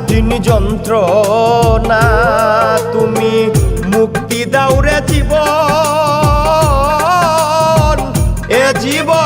কঠিন যন্ত্রণা তুমি মুক্তি দাউরে জীবন। এ জীবন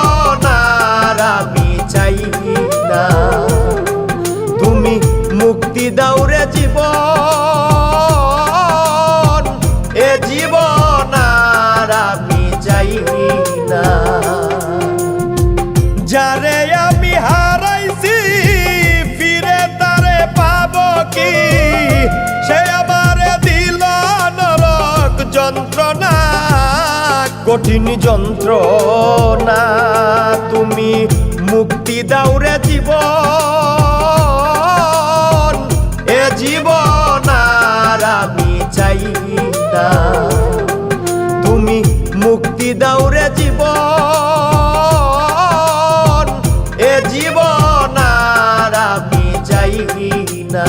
কঠিন যন্ত্র না তুমি মুক্তি দাও রে জীবন। এ জীবন আর আমি চাই না। তুমি মুক্তি দাও রে জীবন। এ জীবন আর আমি চাই না।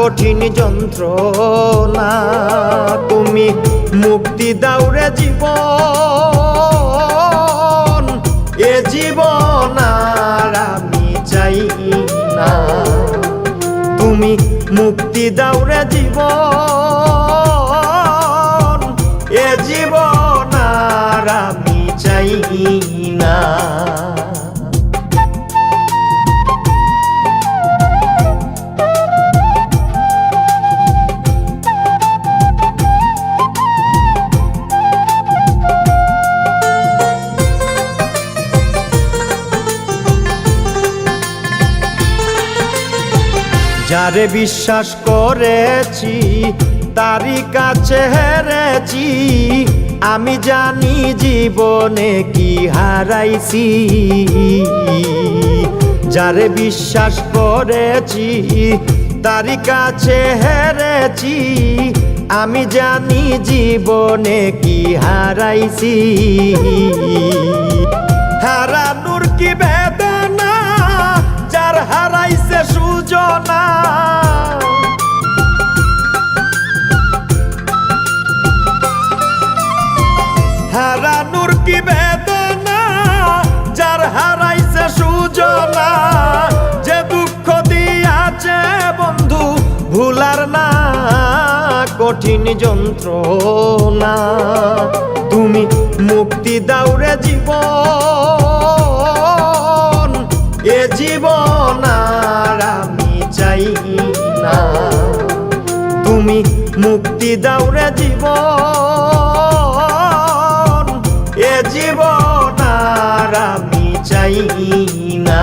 কঠিন যন্ত্রণা, তুমি মুক্তি দাও রে জীবন। এ জীবন আর আমি চাই না। তুমি মুক্তি দাও রে জীবন। এ জীবন আর আমি চাই যারে বিশ্বাস করেছি, তারই কাছে হেরেছি। আমি জানি জীবনে কি হারাইছি। যারে বিশ্বাস করেছি, তারই কাছে হেরেছি। আমি জানি জীবনে কি হারাইছি। হারানুর কি বেদনা, যার হারাইছে সুজনা হারানুর কি বেদনা? যার হারাইছে সুজনা যে দুঃখ বন্ধু, ভুলার না কঠিন যন্ত্রণা। তুমি মুক্তি দাও রে জীবন, এ জীবন মুক্তি দাও রে জীবন। এ জীবন আর আমি চাই না।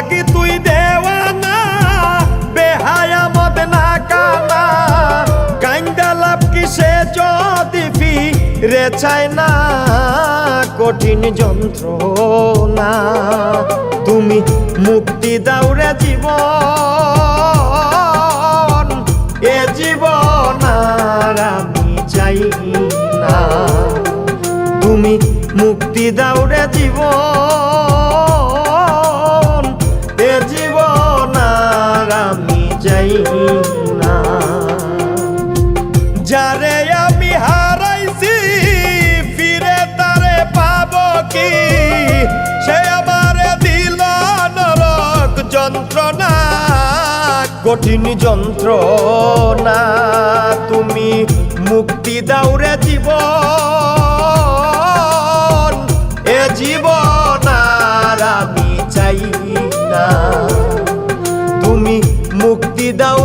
লাগি তুই দেওয়ানা, বেহায়া মদ না কানা। কাইন্দা লাভ কিসে যদি ফি রে চায় না? কঠিন যন্ত্রণা, তুমি মুক্তি দাও রে জীবন। এ জীবন আর আমি চাই না। তুমি মুক্তি দাও রে জীবন। আমি হারাইছি, ফিরে তারে পাব কি? তুমি মুক্তি দাউরে জীবন, এ জীবন আর আমি চাই না। তুমি মুক্তি দাও